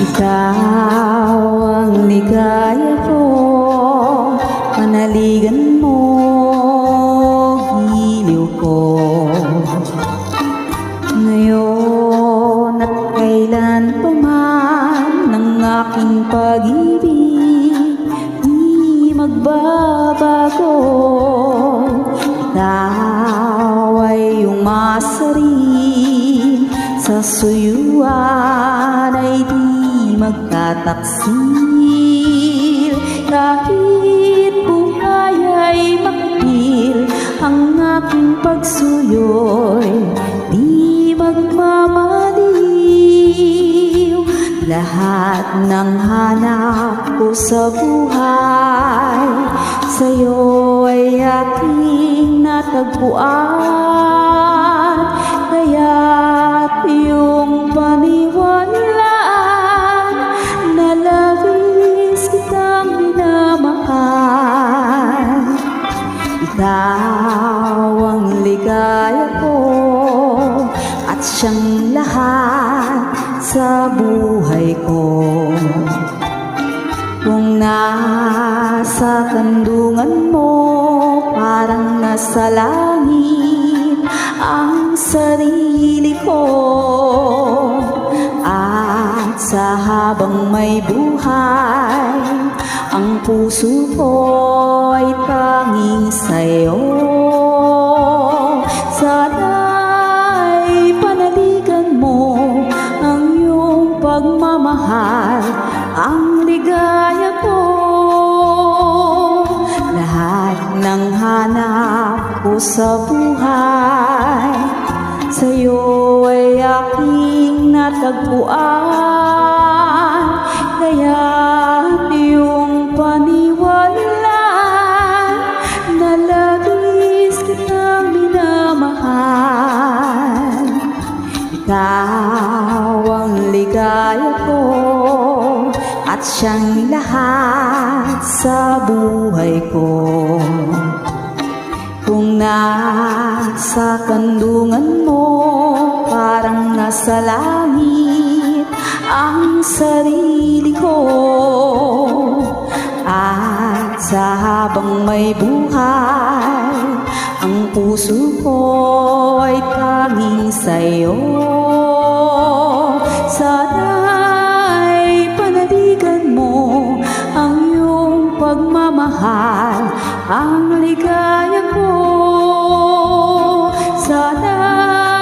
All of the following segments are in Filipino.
Ikaw ang ligaya ko Panaligan aking pag-ibig Di magbabago. Ikaw ay umasa rin Sa suyuan ay di magtataksil Kahit Lahat ng hanap ko sa buhay. Sa'yo ay aking natagpuan nasa kandungan mo, parang nasa langit ang sarili ko. At sa habang may buhay, ang puso ko ay tanging sa'yo. Sana'y panaligan mo ang iyong pagmamahal, ang ligaya ko. Sa buhay, sa'yo ay aking natagpuan. Kaya iyong paniwalaan na labis kitang minamahal. Ikaw ang ligaya ko at siyang lahat sa buhay ko. Nasa kandungan mo, parang nasa langit ang sarili ko. At sa habang may buhay, ang puso ko ay tanging sa'yo. Sana'y panaligan mo ang iyong pagmamahal, ang ligaya ko. Sana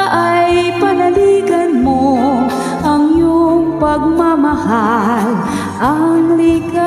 ay panaligan mo ang iyong pagmamahal, ang ligaya